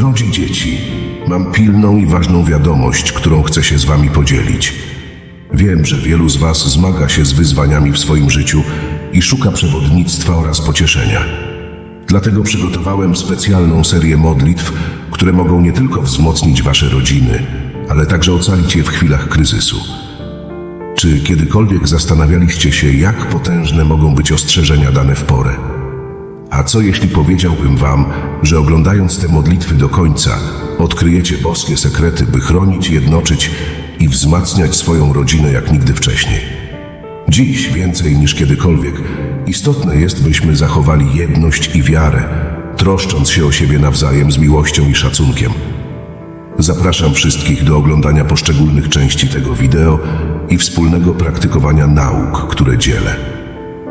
Drogie dzieci, mam pilną i ważną wiadomość, którą chcę się z wami podzielić. Wiem, że wielu z was zmaga się z wyzwaniami w swoim życiu i szuka przewodnictwa oraz pocieszenia. Dlatego przygotowałem specjalną serię modlitw, które mogą nie tylko wzmocnić wasze rodziny, ale także ocalić je w chwilach kryzysu. Czy kiedykolwiek zastanawialiście się, jak potężne mogą być ostrzeżenia dane w porę? A co jeśli powiedziałbym wam, że oglądając te modlitwy do końca, odkryjecie boskie sekrety, by chronić, jednoczyć i wzmacniać swoją rodzinę jak nigdy wcześniej? Dziś więcej niż kiedykolwiek istotne jest, byśmy zachowali jedność i wiarę, troszcząc się o siebie nawzajem z miłością i szacunkiem. Zapraszam wszystkich do oglądania poszczególnych części tego wideo i wspólnego praktykowania nauk, które dzielę.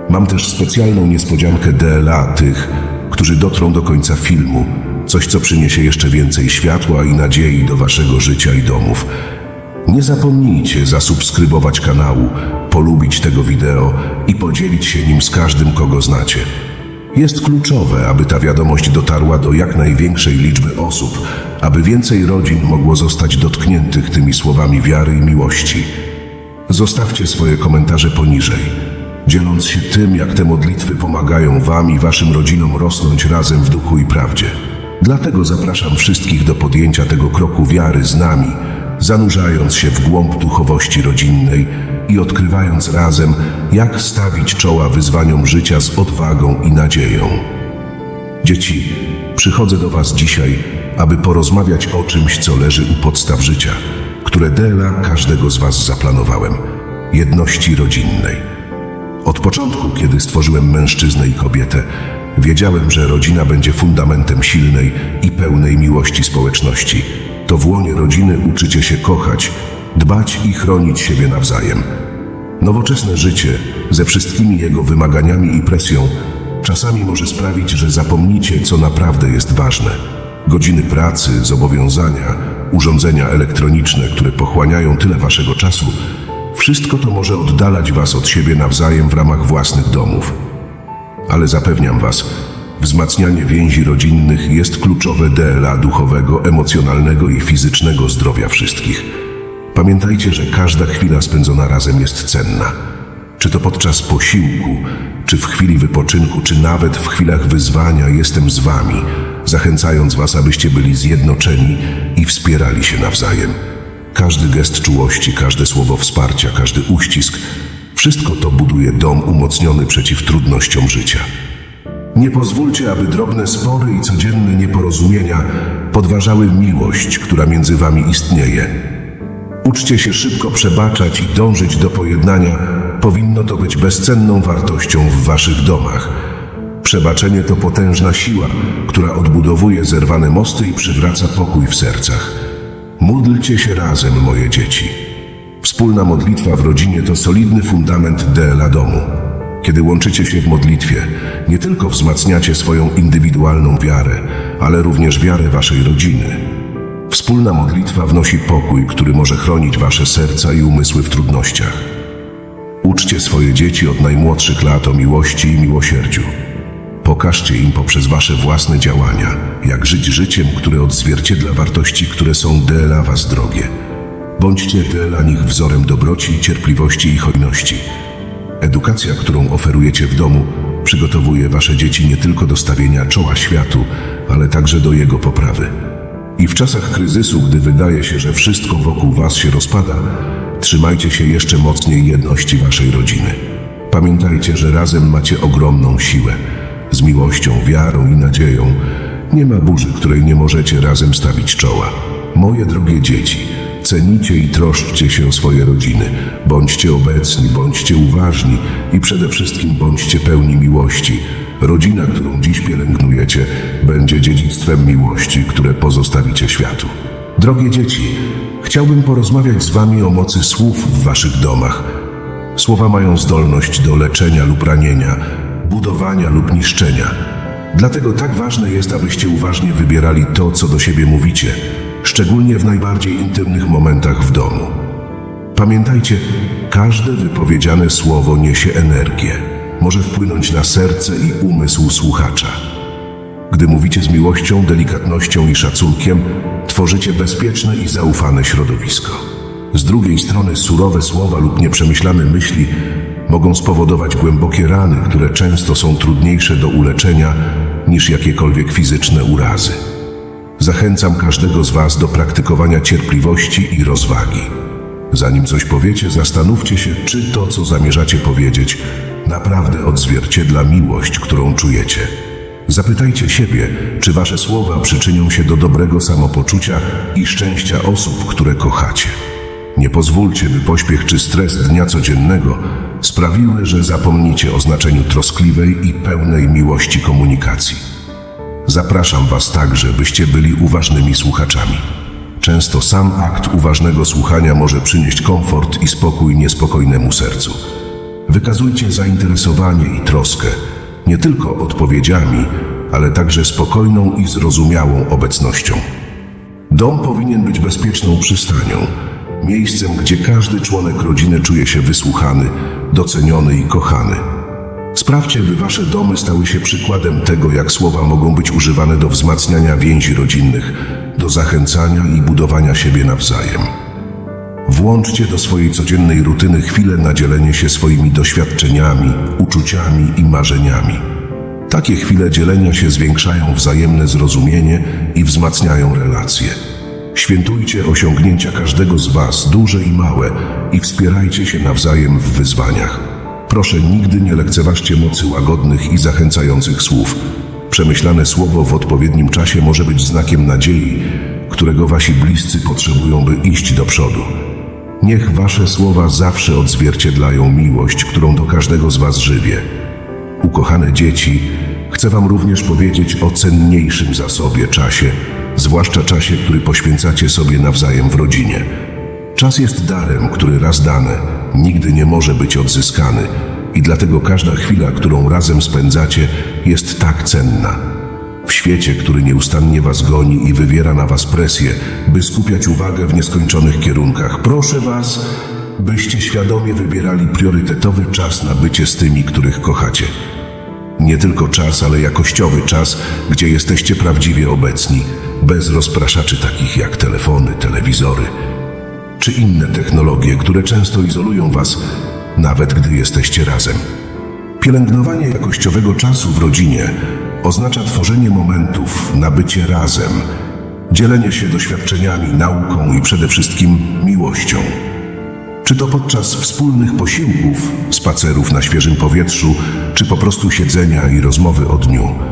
Mam też specjalną niespodziankę DLA tych, którzy dotrą do końca filmu, coś co przyniesie jeszcze więcej światła i nadziei do waszego życia i domów. Nie zapomnijcie zasubskrybować kanału, polubić tego wideo i podzielić się nim z każdym, kogo znacie. Jest kluczowe, aby ta wiadomość dotarła do jak największej liczby osób, aby więcej rodzin mogło zostać dotkniętych tymi słowami wiary i miłości. Zostawcie swoje komentarze poniżej, dzieląc się tym, jak te modlitwy pomagają Wam i Waszym rodzinom rosnąć razem w duchu i prawdzie. Dlatego zapraszam wszystkich do podjęcia tego kroku wiary z nami, zanurzając się w głąb duchowości rodzinnej i odkrywając razem, jak stawić czoła wyzwaniom życia z odwagą i nadzieją. Dzieci, przychodzę do Was dzisiaj, aby porozmawiać o czymś, co leży u podstaw życia, które dla każdego z Was zaplanowałem jedności rodzinnej. Od początku, kiedy stworzyłem mężczyznę i kobietę, wiedziałem, że rodzina będzie fundamentem silnej i pełnej miłości społeczności. To w łonie rodziny uczycie się kochać, dbać i chronić siebie nawzajem. Nowoczesne życie, ze wszystkimi jego wymaganiami i presją, czasami może sprawić, że zapomnicie, co naprawdę jest ważne. Godziny pracy, zobowiązania, urządzenia elektroniczne, które pochłaniają tyle waszego czasu, wszystko to może oddalać was od siebie nawzajem w ramach własnych domów. Ale zapewniam was, wzmacnianie więzi rodzinnych jest kluczowe dla duchowego, emocjonalnego i fizycznego zdrowia wszystkich. Pamiętajcie, że każda chwila spędzona razem jest cenna. Czy to podczas posiłku, czy w chwili wypoczynku, czy nawet w chwilach wyzwania jestem z wami, zachęcając was, abyście byli zjednoczeni i wspierali się nawzajem. Każdy gest czułości, każde słowo wsparcia, każdy uścisk, wszystko to buduje dom umocniony przeciw trudnościom życia. Nie pozwólcie, aby drobne spory i codzienne nieporozumienia podważały miłość, która między wami istnieje. Uczcie się szybko przebaczać i dążyć do pojednania. Powinno to być bezcenną wartością w waszych domach. Przebaczenie to potężna siła, która odbudowuje zerwane mosty i przywraca pokój w sercach. Módlcie się razem, moje dzieci. Wspólna modlitwa w rodzinie to solidny fundament dla domu. Kiedy łączycie się w modlitwie, nie tylko wzmacniacie swoją indywidualną wiarę, ale również wiarę waszej rodziny. Wspólna modlitwa wnosi pokój, który może chronić wasze serca i umysły w trudnościach. Uczcie swoje dzieci od najmłodszych lat o miłości i miłosierdziu. Pokażcie im poprzez wasze własne działania, jak żyć życiem, które odzwierciedla wartości, które są dla was drogie. Bądźcie dla nich wzorem dobroci, cierpliwości i hojności. Edukacja, którą oferujecie w domu, przygotowuje wasze dzieci nie tylko do stawienia czoła światu, ale także do jego poprawy. I w czasach kryzysu, gdy wydaje się, że wszystko wokół was się rozpada, trzymajcie się jeszcze mocniej jedności waszej rodziny. Pamiętajcie, że razem macie ogromną siłę. Z miłością, wiarą i nadzieją nie ma burzy, której nie możecie razem stawić czoła. Moje drogie dzieci, cenicie i troszczcie się o swoje rodziny. Bądźcie obecni, bądźcie uważni i przede wszystkim bądźcie pełni miłości. Rodzina, którą dziś pielęgnujecie, będzie dziedzictwem miłości, które pozostawicie światu. Drogie dzieci, chciałbym porozmawiać z Wami o mocy słów w Waszych domach. Słowa mają zdolność do leczenia lub ranienia, budowania lub niszczenia. Dlatego tak ważne jest, abyście uważnie wybierali to, co do siebie mówicie, szczególnie w najbardziej intymnych momentach w domu. Pamiętajcie, każde wypowiedziane słowo niesie energię. Może wpłynąć na serce i umysł słuchacza. Gdy mówicie z miłością, delikatnością i szacunkiem, tworzycie bezpieczne i zaufane środowisko. Z drugiej strony surowe słowa lub nieprzemyślane myśli mogą spowodować głębokie rany, które często są trudniejsze do uleczenia niż jakiekolwiek fizyczne urazy. Zachęcam każdego z Was do praktykowania cierpliwości i rozwagi. Zanim coś powiecie, zastanówcie się, czy to, co zamierzacie powiedzieć, naprawdę odzwierciedla miłość, którą czujecie. Zapytajcie siebie, czy Wasze słowa przyczynią się do dobrego samopoczucia i szczęścia osób, które kochacie. Nie pozwólcie, by pośpiech czy stres dnia codziennego sprawiły, że zapomnicie o znaczeniu troskliwej i pełnej miłości komunikacji. Zapraszam Was także, byście byli uważnymi słuchaczami. Często sam akt uważnego słuchania może przynieść komfort i spokój niespokojnemu sercu. Wykazujcie zainteresowanie i troskę, nie tylko odpowiedziami, ale także spokojną i zrozumiałą obecnością. Dom powinien być bezpieczną przystanią, miejscem, gdzie każdy członek rodziny czuje się wysłuchany, doceniony i kochany. Sprawdźcie, by wasze domy stały się przykładem tego, jak słowa mogą być używane do wzmacniania więzi rodzinnych, do zachęcania i budowania siebie nawzajem. Włączcie do swojej codziennej rutyny chwilę na dzielenie się swoimi doświadczeniami, uczuciami i marzeniami. Takie chwile dzielenia się zwiększają wzajemne zrozumienie i wzmacniają relacje. Świętujcie osiągnięcia każdego z Was, duże i małe, i wspierajcie się nawzajem w wyzwaniach. Proszę, nigdy nie lekceważcie mocy łagodnych i zachęcających słów. Przemyślane słowo w odpowiednim czasie może być znakiem nadziei, którego Wasi bliscy potrzebują, by iść do przodu. Niech Wasze słowa zawsze odzwierciedlają miłość, którą do każdego z Was żywię. Ukochane dzieci, chcę Wam również powiedzieć o cenniejszym zasobie czasie, zwłaszcza czasie, który poświęcacie sobie nawzajem w rodzinie. Czas jest darem, który raz dane, nigdy nie może być odzyskany i dlatego każda chwila, którą razem spędzacie, jest tak cenna. W świecie, który nieustannie was goni i wywiera na was presję, by skupiać uwagę w nieskończonych kierunkach, proszę was, byście świadomie wybierali priorytetowy czas na bycie z tymi, których kochacie. Nie tylko czas, ale jakościowy czas, gdzie jesteście prawdziwie obecni, bez rozpraszaczy takich jak telefony, telewizory czy inne technologie, które często izolują Was, nawet gdy jesteście razem. Pielęgnowanie jakościowego czasu w rodzinie oznacza tworzenie momentów na bycie razem, dzielenie się doświadczeniami, nauką i przede wszystkim miłością. Czy to podczas wspólnych posiłków, spacerów na świeżym powietrzu, czy po prostu siedzenia i rozmowy o dniu.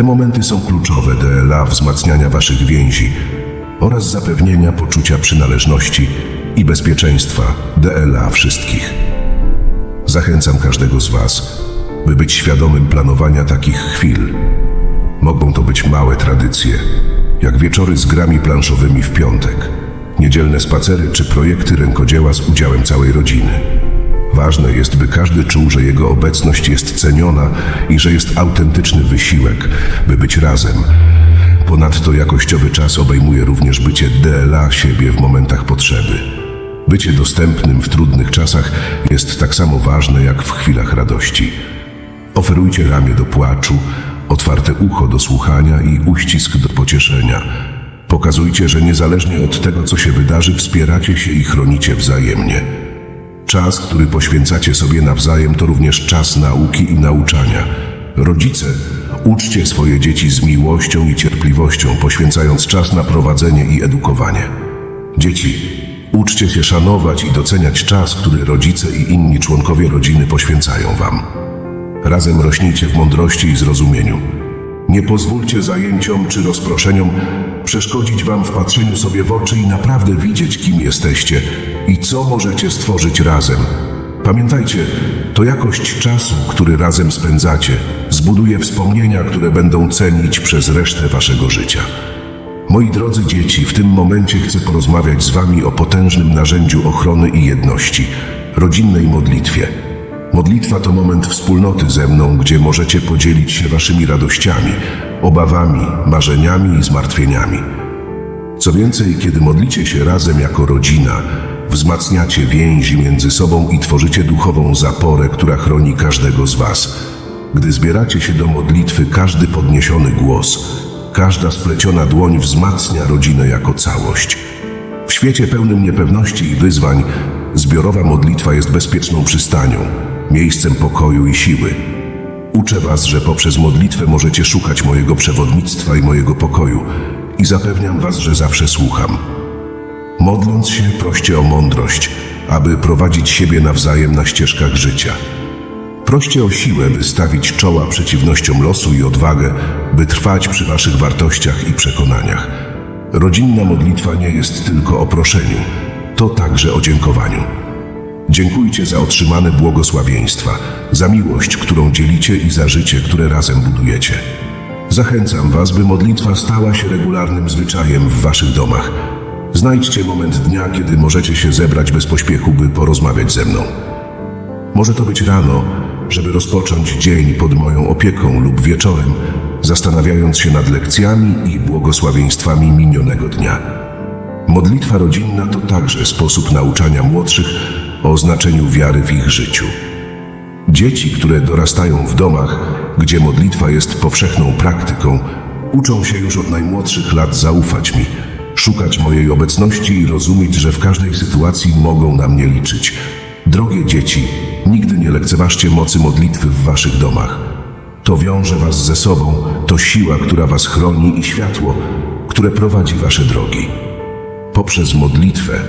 Te momenty są kluczowe dla wzmacniania Waszych więzi oraz zapewnienia poczucia przynależności i bezpieczeństwa DLA wszystkich. Zachęcam każdego z Was, by być świadomym planowania takich chwil. Mogą to być małe tradycje, jak wieczory z grami planszowymi w piątek, niedzielne spacery czy projekty rękodzieła z udziałem całej rodziny. Ważne jest, by każdy czuł, że jego obecność jest ceniona i że jest autentyczny wysiłek, by być razem. Ponadto jakościowy czas obejmuje również bycie DLA siebie w momentach potrzeby. Bycie dostępnym w trudnych czasach jest tak samo ważne jak w chwilach radości. Oferujcie ramię do płaczu, otwarte ucho do słuchania i uścisk do pocieszenia. Pokazujcie, że niezależnie od tego, co się wydarzy, wspieracie się i chronicie wzajemnie. Czas, który poświęcacie sobie nawzajem, to również czas nauki i nauczania. Rodzice, uczcie swoje dzieci z miłością i cierpliwością, poświęcając czas na prowadzenie i edukowanie. Dzieci, uczcie się szanować i doceniać czas, który rodzice i inni członkowie rodziny poświęcają Wam. Razem rośnijcie w mądrości i zrozumieniu. Nie pozwólcie zajęciom czy rozproszeniom przeszkodzić Wam w patrzeniu sobie w oczy i naprawdę widzieć, kim jesteście i co możecie stworzyć razem. Pamiętajcie, to jakość czasu, który razem spędzacie, zbuduje wspomnienia, które będą cenić przez resztę Waszego życia. Moi drodzy dzieci, w tym momencie chcę porozmawiać z Wami o potężnym narzędziu ochrony i jedności rodzinnej modlitwie. Modlitwa to moment wspólnoty ze mną, gdzie możecie podzielić się Waszymi radościami, obawami, marzeniami i zmartwieniami. Co więcej, kiedy modlicie się razem jako rodzina, wzmacniacie więzi między sobą i tworzycie duchową zaporę, która chroni każdego z Was. Gdy zbieracie się do modlitwy, każdy podniesiony głos, każda spleciona dłoń wzmacnia rodzinę jako całość. W świecie pełnym niepewności i wyzwań, zbiorowa modlitwa jest bezpieczną przystanią, miejscem pokoju i siły. Uczę Was, że poprzez modlitwę możecie szukać mojego przewodnictwa i mojego pokoju i zapewniam Was, że zawsze słucham. Modląc się, proście o mądrość, aby prowadzić siebie nawzajem na ścieżkach życia. Proście o siłę, by stawić czoła przeciwnościom losu i odwagę, by trwać przy Waszych wartościach i przekonaniach. Rodzinna modlitwa nie jest tylko o proszeniu, to także o dziękowaniu. Dziękujcie za otrzymane błogosławieństwa, za miłość, którą dzielicie i za życie, które razem budujecie. Zachęcam Was, by modlitwa stała się regularnym zwyczajem w Waszych domach. Znajdźcie moment dnia, kiedy możecie się zebrać bez pośpiechu, by porozmawiać ze mną. Może to być rano, żeby rozpocząć dzień pod moją opieką lub wieczorem, zastanawiając się nad lekcjami i błogosławieństwami minionego dnia. Modlitwa rodzinna to także sposób nauczania młodszych o znaczeniu wiary w ich życiu. Dzieci, które dorastają w domach, gdzie modlitwa jest powszechną praktyką, uczą się już od najmłodszych lat zaufać mi, szukać mojej obecności i rozumieć, że w każdej sytuacji mogą na mnie liczyć. Drogie dzieci, nigdy nie lekceważcie mocy modlitwy w waszych domach. To wiąże was ze sobą, to siła, która was chroni i światło, które prowadzi wasze drogi. Poprzez modlitwę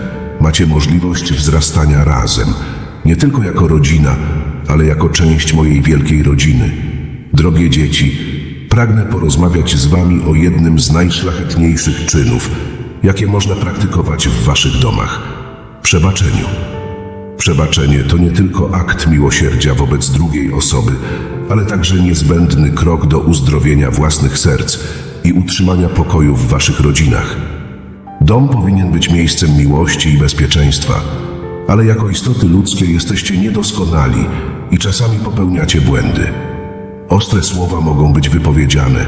macie możliwość wzrastania razem, nie tylko jako rodzina, ale jako część mojej wielkiej rodziny. Drogie dzieci, pragnę porozmawiać z wami o jednym z najszlachetniejszych czynów, jakie można praktykować w waszych domach przebaczeniu. Przebaczenie to nie tylko akt miłosierdzia wobec drugiej osoby, ale także niezbędny krok do uzdrowienia własnych serc i utrzymania pokoju w waszych rodzinach. Dom powinien być miejscem miłości i bezpieczeństwa, ale jako istoty ludzkie jesteście niedoskonali i czasami popełniacie błędy. Ostre słowa mogą być wypowiedziane,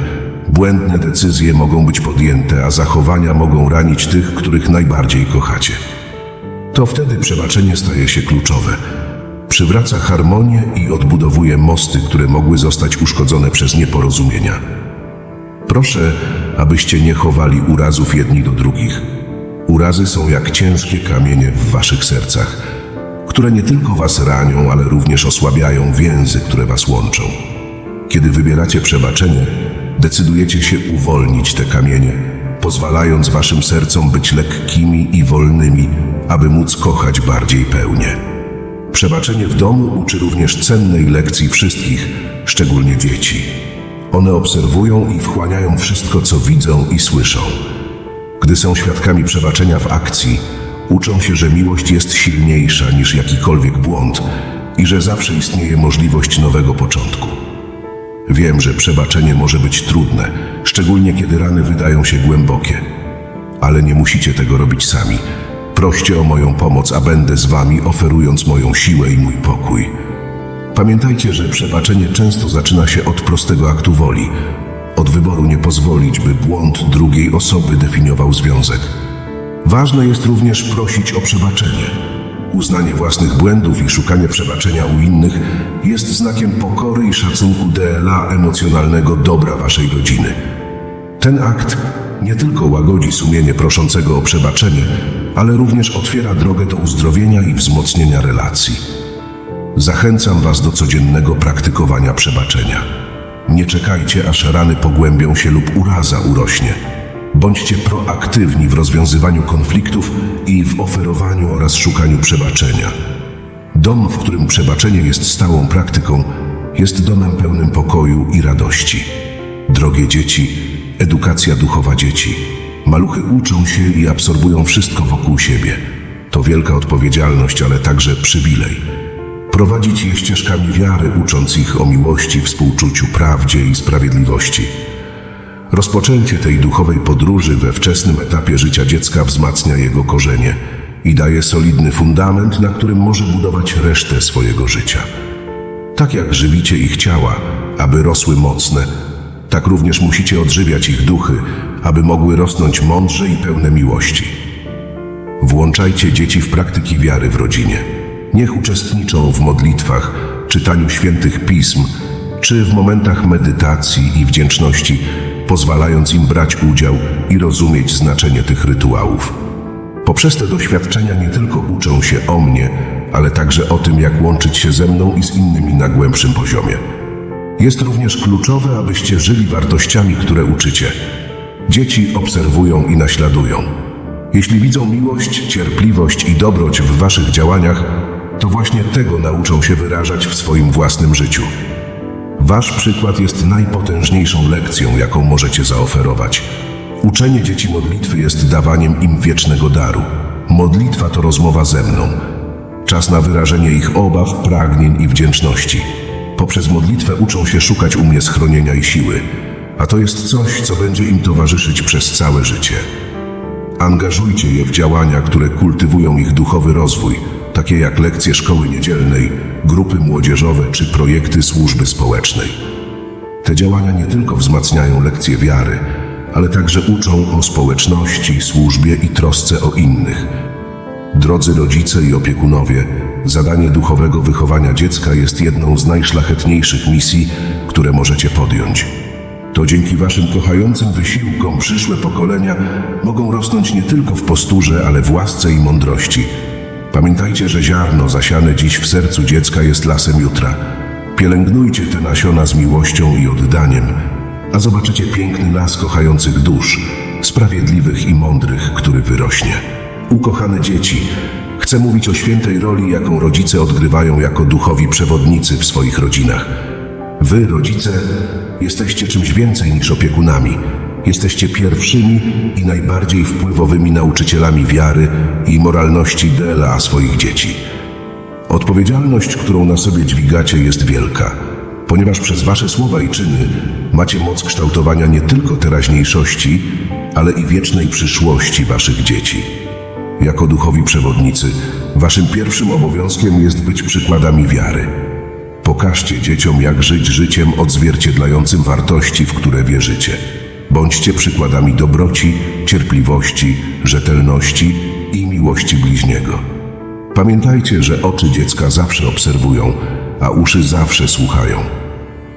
błędne decyzje mogą być podjęte, a zachowania mogą ranić tych, których najbardziej kochacie. To wtedy przebaczenie staje się kluczowe. Przywraca harmonię i odbudowuje mosty, które mogły zostać uszkodzone przez nieporozumienia. Proszę, abyście nie chowali urazów jedni do drugich. Urazy są jak ciężkie kamienie w waszych sercach, które nie tylko was ranią, ale również osłabiają więzy, które was łączą. Kiedy wybieracie przebaczenie, decydujecie się uwolnić te kamienie, pozwalając waszym sercom być lekkimi i wolnymi, aby móc kochać bardziej pełnie. Przebaczenie w domu uczy również cennej lekcji wszystkich, szczególnie dzieci. One obserwują i wchłaniają wszystko, co widzą i słyszą. Gdy są świadkami przebaczenia w akcji, uczą się, że miłość jest silniejsza niż jakikolwiek błąd i że zawsze istnieje możliwość nowego początku. Wiem, że przebaczenie może być trudne, szczególnie kiedy rany wydają się głębokie. Ale nie musicie tego robić sami. Proście o moją pomoc, a będę z wami, oferując moją siłę i mój pokój. Pamiętajcie, że przebaczenie często zaczyna się od prostego aktu woli, od wyboru nie pozwolić, by błąd drugiej osoby definiował związek. Ważne jest również prosić o przebaczenie. Uznanie własnych błędów i szukanie przebaczenia u innych jest znakiem pokory i szacunku dla emocjonalnego dobra waszej rodziny. Ten akt nie tylko łagodzi sumienie proszącego o przebaczenie, ale również otwiera drogę do uzdrowienia i wzmocnienia relacji. Zachęcam Was do codziennego praktykowania przebaczenia. Nie czekajcie, aż rany pogłębią się lub uraza urośnie. Bądźcie proaktywni w rozwiązywaniu konfliktów i w oferowaniu oraz szukaniu przebaczenia. Dom, w którym przebaczenie jest stałą praktyką, jest domem pełnym pokoju i radości. Drogie dzieci, edukacja duchowa dzieci. Maluchy uczą się i absorbują wszystko wokół siebie. To wielka odpowiedzialność, ale także przywilej. Prowadzić je ścieżkami wiary, ucząc ich o miłości, współczuciu, prawdzie i sprawiedliwości. Rozpoczęcie tej duchowej podróży we wczesnym etapie życia dziecka wzmacnia jego korzenie i daje solidny fundament, na którym może budować resztę swojego życia. Tak jak żywicie ich ciała, aby rosły mocne, tak również musicie odżywiać ich duchy, aby mogły rosnąć mądrze i pełne miłości. Włączajcie dzieci w praktyki wiary w rodzinie. Niech uczestniczą w modlitwach, czytaniu świętych pism czy w momentach medytacji i wdzięczności, pozwalając im brać udział i rozumieć znaczenie tych rytuałów. Poprzez te doświadczenia nie tylko uczą się o mnie, ale także o tym, jak łączyć się ze mną i z innymi na głębszym poziomie. Jest również kluczowe, abyście żyli wartościami, które uczycie. Dzieci obserwują i naśladują. Jeśli widzą miłość, cierpliwość i dobroć w waszych działaniach, to właśnie tego nauczą się wyrażać w swoim własnym życiu. Wasz przykład jest najpotężniejszą lekcją, jaką możecie zaoferować. Uczenie dzieci modlitwy jest dawaniem im wiecznego daru. Modlitwa to rozmowa ze mną. Czas na wyrażenie ich obaw, pragnień i wdzięczności. Poprzez modlitwę uczą się szukać u mnie schronienia i siły, a to jest coś, co będzie im towarzyszyć przez całe życie. Angażujcie je w działania, które kultywują ich duchowy rozwój, takie jak lekcje szkoły niedzielnej, grupy młodzieżowe czy projekty służby społecznej. Te działania nie tylko wzmacniają lekcje wiary, ale także uczą o społeczności, służbie i trosce o innych. Drodzy rodzice i opiekunowie, zadanie duchowego wychowania dziecka jest jedną z najszlachetniejszych misji, które możecie podjąć. To dzięki waszym kochającym wysiłkom przyszłe pokolenia mogą rosnąć nie tylko w posturze, ale w łasce i mądrości. Pamiętajcie, że ziarno zasiane dziś w sercu dziecka jest lasem jutra. Pielęgnujcie te nasiona z miłością i oddaniem, a zobaczycie piękny las kochających dusz, sprawiedliwych i mądrych, który wyrośnie. Ukochane dzieci, chcę mówić o świętej roli, jaką rodzice odgrywają jako duchowi przewodnicy w swoich rodzinach. Wy, rodzice, jesteście czymś więcej niż opiekunami. Jesteście pierwszymi i najbardziej wpływowymi nauczycielami wiary i moralności dla swoich dzieci. Odpowiedzialność, którą na sobie dźwigacie, jest wielka, ponieważ przez wasze słowa i czyny macie moc kształtowania nie tylko teraźniejszości, ale i wiecznej przyszłości waszych dzieci. Jako duchowi przewodnicy, waszym pierwszym obowiązkiem jest być przykładami wiary. Pokażcie dzieciom, jak żyć życiem odzwierciedlającym wartości, w które wierzycie. Bądźcie przykładami dobroci, cierpliwości, rzetelności i miłości bliźniego. Pamiętajcie, że oczy dziecka zawsze obserwują, a uszy zawsze słuchają.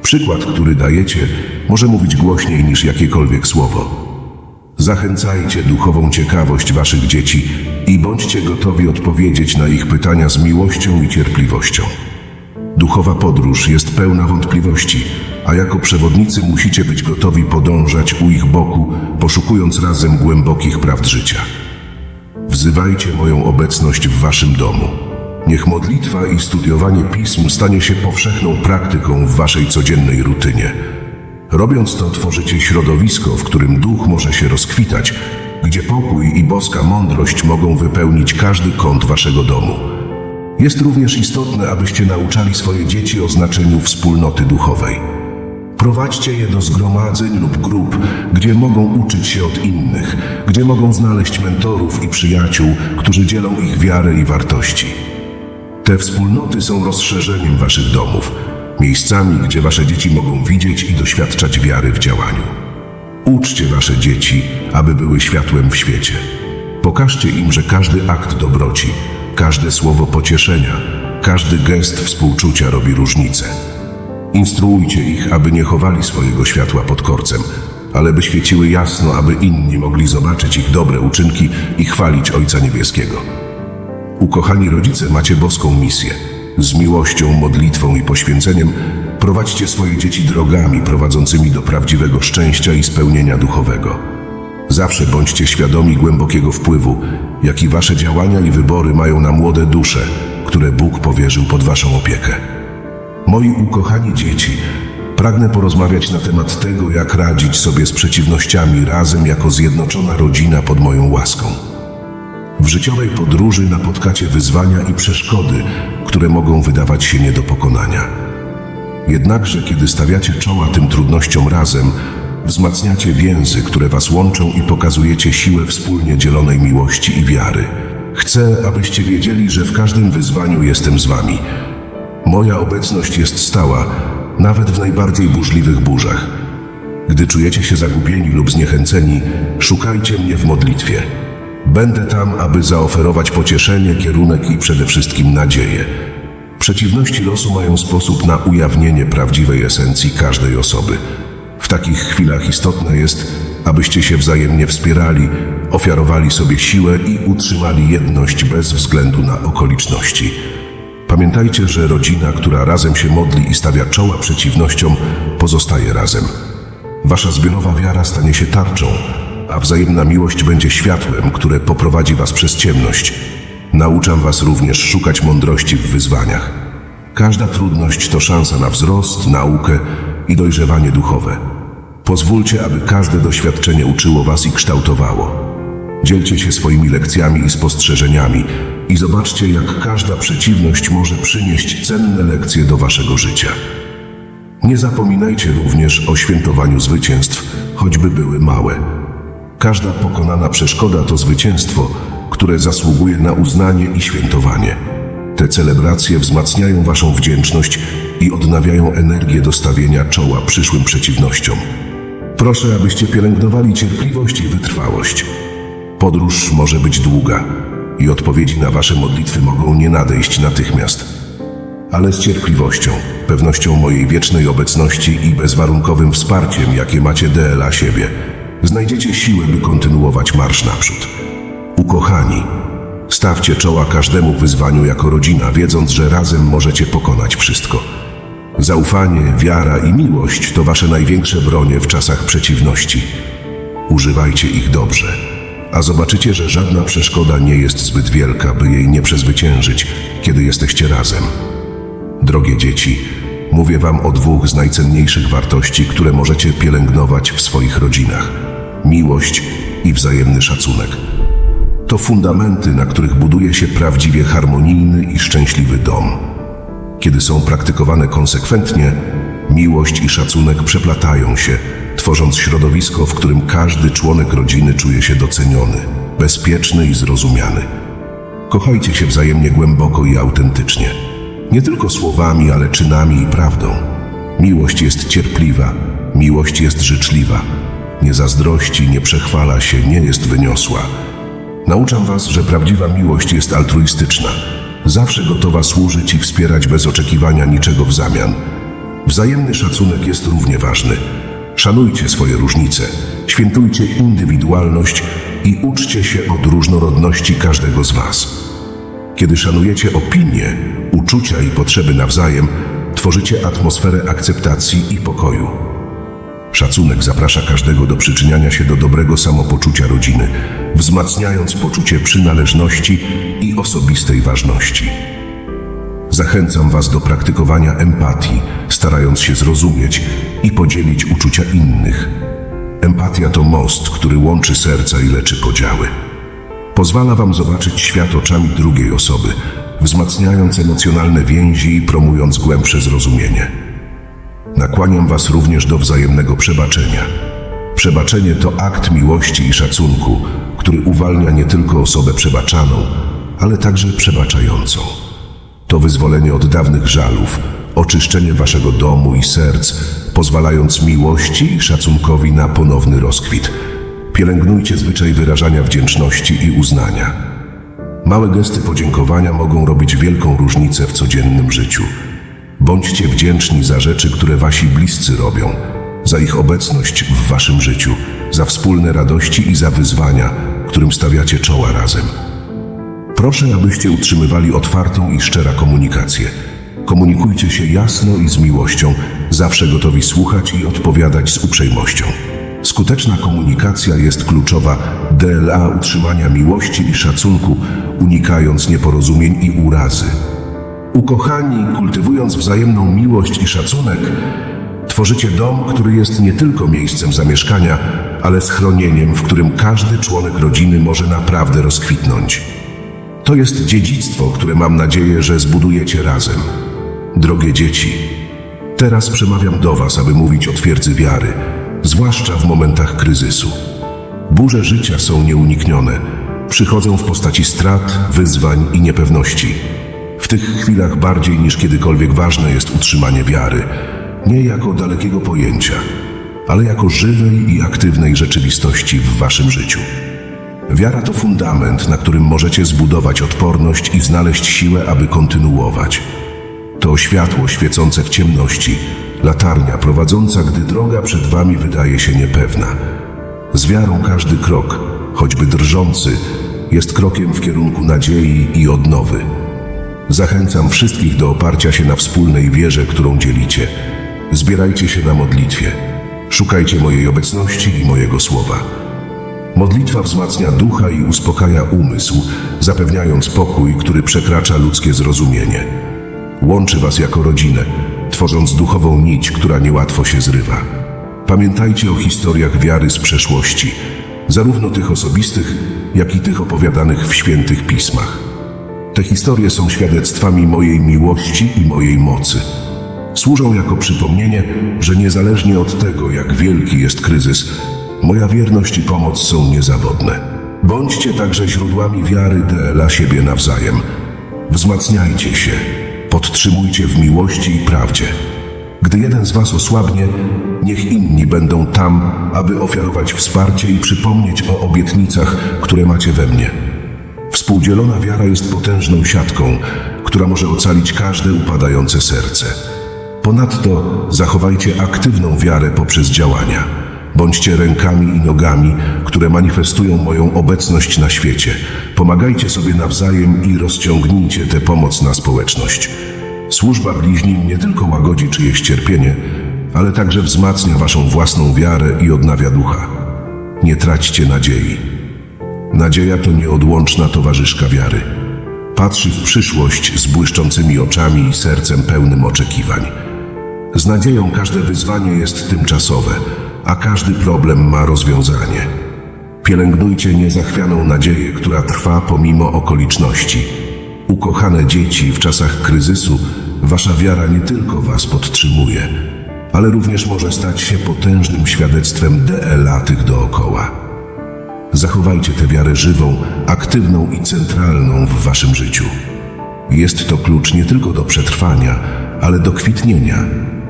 Przykład, który dajecie, może mówić głośniej niż jakiekolwiek słowo. Zachęcajcie duchową ciekawość waszych dzieci i bądźcie gotowi odpowiedzieć na ich pytania z miłością i cierpliwością. Duchowa podróż jest pełna wątpliwości, a jako przewodnicy musicie być gotowi podążać u ich boku, poszukując razem głębokich prawd życia. Wzywajcie moją obecność w waszym domu. Niech modlitwa i studiowanie pism stanie się powszechną praktyką w waszej codziennej rutynie. Robiąc to, tworzycie środowisko, w którym duch może się rozkwitać, gdzie pokój i boska mądrość mogą wypełnić każdy kąt waszego domu. Jest również istotne, abyście nauczali swoje dzieci o znaczeniu wspólnoty duchowej. Prowadźcie je do zgromadzeń lub grup, gdzie mogą uczyć się od innych, gdzie mogą znaleźć mentorów i przyjaciół, którzy dzielą ich wiarę i wartości. Te wspólnoty są rozszerzeniem waszych domów, miejscami, gdzie wasze dzieci mogą widzieć i doświadczać wiary w działaniu. Uczcie wasze dzieci, aby były światłem w świecie. Pokażcie im, że każdy akt dobroci, każde słowo pocieszenia, każdy gest współczucia robi różnicę. Instruujcie ich, aby nie chowali swojego światła pod korcem, ale by świeciły jasno, aby inni mogli zobaczyć ich dobre uczynki i chwalić Ojca Niebieskiego. Ukochani rodzice, macie boską misję. Z miłością, modlitwą i poświęceniem prowadźcie swoje dzieci drogami prowadzącymi do prawdziwego szczęścia i spełnienia duchowego. Zawsze bądźcie świadomi głębokiego wpływu, jaki wasze działania i wybory mają na młode dusze, które Bóg powierzył pod waszą opiekę. Moi ukochani dzieci, pragnę porozmawiać na temat tego, jak radzić sobie z przeciwnościami razem jako zjednoczona rodzina pod moją łaską. W życiowej podróży napotkacie wyzwania i przeszkody, które mogą wydawać się nie do pokonania. Jednakże, kiedy stawiacie czoła tym trudnościom razem, wzmacniacie więzy, które was łączą i pokazujecie siłę wspólnie dzielonej miłości i wiary. Chcę, abyście wiedzieli, że w każdym wyzwaniu jestem z wami. Moja obecność jest stała, nawet w najbardziej burzliwych burzach. Gdy czujecie się zagubieni lub zniechęceni, szukajcie mnie w modlitwie. Będę tam, aby zaoferować pocieszenie, kierunek i przede wszystkim nadzieję. Przeciwności losu mają sposób na ujawnienie prawdziwej esencji każdej osoby. W takich chwilach istotne jest, abyście się wzajemnie wspierali, ofiarowali sobie siłę i utrzymali jedność bez względu na okoliczności. Pamiętajcie, że rodzina, która razem się modli i stawia czoła przeciwnościom, pozostaje razem. Wasza zbiorowa wiara stanie się tarczą, a wzajemna miłość będzie światłem, które poprowadzi was przez ciemność. Nauczam was również szukać mądrości w wyzwaniach. Każda trudność to szansa na wzrost, naukę i dojrzewanie duchowe. Pozwólcie, aby każde doświadczenie uczyło was i kształtowało. Dzielcie się swoimi lekcjami i spostrzeżeniami i zobaczcie, jak każda przeciwność może przynieść cenne lekcje do waszego życia. Nie zapominajcie również o świętowaniu zwycięstw, choćby były małe. Każda pokonana przeszkoda to zwycięstwo, które zasługuje na uznanie i świętowanie. Te celebracje wzmacniają waszą wdzięczność i odnawiają energię do stawienia czoła przyszłym przeciwnościom. Proszę, abyście pielęgnowali cierpliwość i wytrwałość. Podróż może być długa i odpowiedzi na wasze modlitwy mogą nie nadejść natychmiast. Ale z cierpliwością, pewnością mojej wiecznej obecności i bezwarunkowym wsparciem, jakie macie dla siebie, znajdziecie siłę, by kontynuować marsz naprzód. Ukochani, stawcie czoła każdemu wyzwaniu jako rodzina, wiedząc, że razem możecie pokonać wszystko. Zaufanie, wiara i miłość to wasze największe bronie w czasach przeciwności. Używajcie ich dobrze, a zobaczycie, że żadna przeszkoda nie jest zbyt wielka, by jej nie przezwyciężyć, kiedy jesteście razem. Drogie dzieci, mówię wam o dwóch z najcenniejszych wartości, które możecie pielęgnować w swoich rodzinach: miłość i wzajemny szacunek. To fundamenty, na których buduje się prawdziwie harmonijny i szczęśliwy dom. Kiedy są praktykowane konsekwentnie, miłość i szacunek przeplatają się, tworząc środowisko, w którym każdy członek rodziny czuje się doceniony, bezpieczny i zrozumiany. Kochajcie się wzajemnie głęboko i autentycznie. Nie tylko słowami, ale czynami i prawdą. Miłość jest cierpliwa, miłość jest życzliwa. Nie zazdrości, nie przechwala się, nie jest wyniosła. Nauczam was, że prawdziwa miłość jest altruistyczna. Zawsze gotowa służyć i wspierać bez oczekiwania niczego w zamian. Wzajemny szacunek jest równie ważny. Szanujcie swoje różnice, świętujcie indywidualność i uczcie się od różnorodności każdego z was. Kiedy szanujecie opinie, uczucia i potrzeby nawzajem, tworzycie atmosferę akceptacji i pokoju. Szacunek zaprasza każdego do przyczyniania się do dobrego samopoczucia rodziny, wzmacniając poczucie przynależności i osobistej ważności. Zachęcam Was do praktykowania empatii, starając się zrozumieć i podzielić uczucia innych. Empatia to most, który łączy serca i leczy podziały. Pozwala Wam zobaczyć świat oczami drugiej osoby, wzmacniając emocjonalne więzi i promując głębsze zrozumienie. Nakłaniam Was również do wzajemnego przebaczenia. Przebaczenie to akt miłości i szacunku, który uwalnia nie tylko osobę przebaczaną, ale także przebaczającą. To wyzwolenie od dawnych żalów, oczyszczenie Waszego domu i serc, pozwalając miłości i szacunkowi na ponowny rozkwit. Pielęgnujcie zwyczaj wyrażania wdzięczności i uznania. Małe gesty podziękowania mogą robić wielką różnicę w codziennym życiu. Bądźcie wdzięczni za rzeczy, które wasi bliscy robią, za ich obecność w waszym życiu, za wspólne radości i za wyzwania, którym stawiacie czoła razem. Proszę, abyście utrzymywali otwartą i szczerą komunikację. Komunikujcie się jasno i z miłością, zawsze gotowi słuchać i odpowiadać z uprzejmością. Skuteczna komunikacja jest kluczowa dla utrzymania miłości i szacunku, unikając nieporozumień i urazy. Ukochani, kultywując wzajemną miłość i szacunek, tworzycie dom, który jest nie tylko miejscem zamieszkania, ale schronieniem, w którym każdy członek rodziny może naprawdę rozkwitnąć. To jest dziedzictwo, które mam nadzieję, że zbudujecie razem. Drogie dzieci, teraz przemawiam do Was, aby mówić o twierdzy wiary, zwłaszcza w momentach kryzysu. Burze życia są nieuniknione, przychodzą w postaci strat, wyzwań i niepewności. W tych chwilach bardziej niż kiedykolwiek ważne jest utrzymanie wiary, nie jako dalekiego pojęcia, ale jako żywej i aktywnej rzeczywistości w Waszym życiu. Wiara to fundament, na którym możecie zbudować odporność i znaleźć siłę, aby kontynuować. To światło świecące w ciemności, latarnia prowadząca, gdy droga przed wami wydaje się niepewna. Z wiarą każdy krok, choćby drżący, jest krokiem w kierunku nadziei i odnowy. Zachęcam wszystkich do oparcia się na wspólnej wierze, którą dzielicie. Zbierajcie się na modlitwie. Szukajcie mojej obecności i mojego słowa. Modlitwa wzmacnia ducha i uspokaja umysł, zapewniając pokój, który przekracza ludzkie zrozumienie. Łączy was jako rodzinę, tworząc duchową nić, która niełatwo się zrywa. Pamiętajcie o historiach wiary z przeszłości, zarówno tych osobistych, jak i tych opowiadanych w świętych pismach. Te historie są świadectwami mojej miłości i mojej mocy. Służą jako przypomnienie, że niezależnie od tego, jak wielki jest kryzys, moja wierność i pomoc są niezawodne. Bądźcie także źródłami wiary dla siebie nawzajem. Wzmacniajcie się, podtrzymujcie w miłości i prawdzie. Gdy jeden z was osłabnie, niech inni będą tam, aby ofiarować wsparcie i przypomnieć o obietnicach, które macie we mnie. Współdzielona wiara jest potężną siatką, która może ocalić każde upadające serce. Ponadto zachowajcie aktywną wiarę poprzez działania. Bądźcie rękami i nogami, które manifestują moją obecność na świecie. Pomagajcie sobie nawzajem i rozciągnijcie tę pomoc na społeczność. Służba bliźnim nie tylko łagodzi czyjeś cierpienie, ale także wzmacnia waszą własną wiarę i odnawia ducha. Nie traćcie nadziei. Nadzieja to nieodłączna towarzyszka wiary. Patrzy w przyszłość z błyszczącymi oczami i sercem pełnym oczekiwań. Z nadzieją każde wyzwanie jest tymczasowe, a każdy problem ma rozwiązanie. Pielęgnujcie niezachwianą nadzieję, która trwa pomimo okoliczności. Ukochane dzieci, w czasach kryzysu wasza wiara nie tylko was podtrzymuje, ale również może stać się potężnym świadectwem DLA tych dookoła. Zachowajcie tę wiarę żywą, aktywną i centralną w waszym życiu. Jest to klucz nie tylko do przetrwania, ale do kwitnienia,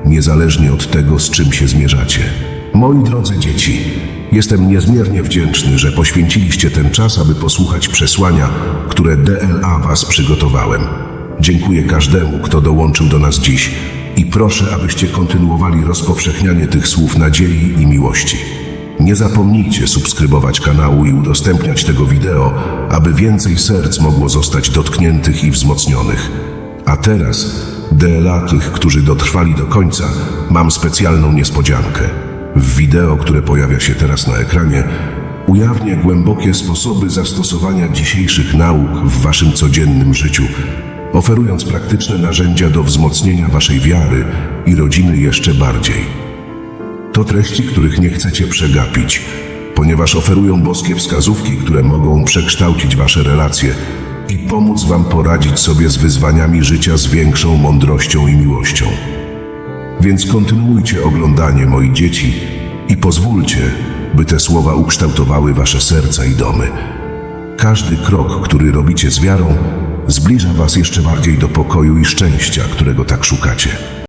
niezależnie od tego, z czym się zmierzacie. Moi drodzy dzieci, jestem niezmiernie wdzięczny, że poświęciliście ten czas, aby posłuchać przesłania, które DLA Was przygotowałem. Dziękuję każdemu, kto dołączył do nas dziś i proszę, abyście kontynuowali rozpowszechnianie tych słów nadziei i miłości. Nie zapomnijcie subskrybować kanału i udostępniać tego wideo, aby więcej serc mogło zostać dotkniętych i wzmocnionych. A teraz, dla tych, którzy dotrwali do końca, mam specjalną niespodziankę. W wideo, które pojawia się teraz na ekranie, ujawnię głębokie sposoby zastosowania dzisiejszych nauk w waszym codziennym życiu, oferując praktyczne narzędzia do wzmocnienia waszej wiary i rodziny jeszcze bardziej. To treści, których nie chcecie przegapić, ponieważ oferują boskie wskazówki, które mogą przekształcić wasze relacje i pomóc wam poradzić sobie z wyzwaniami życia z większą mądrością i miłością. Więc kontynuujcie oglądanie, moi dzieci, i pozwólcie, by te słowa ukształtowały wasze serca i domy. Każdy krok, który robicie z wiarą, zbliża was jeszcze bardziej do pokoju i szczęścia, którego tak szukacie.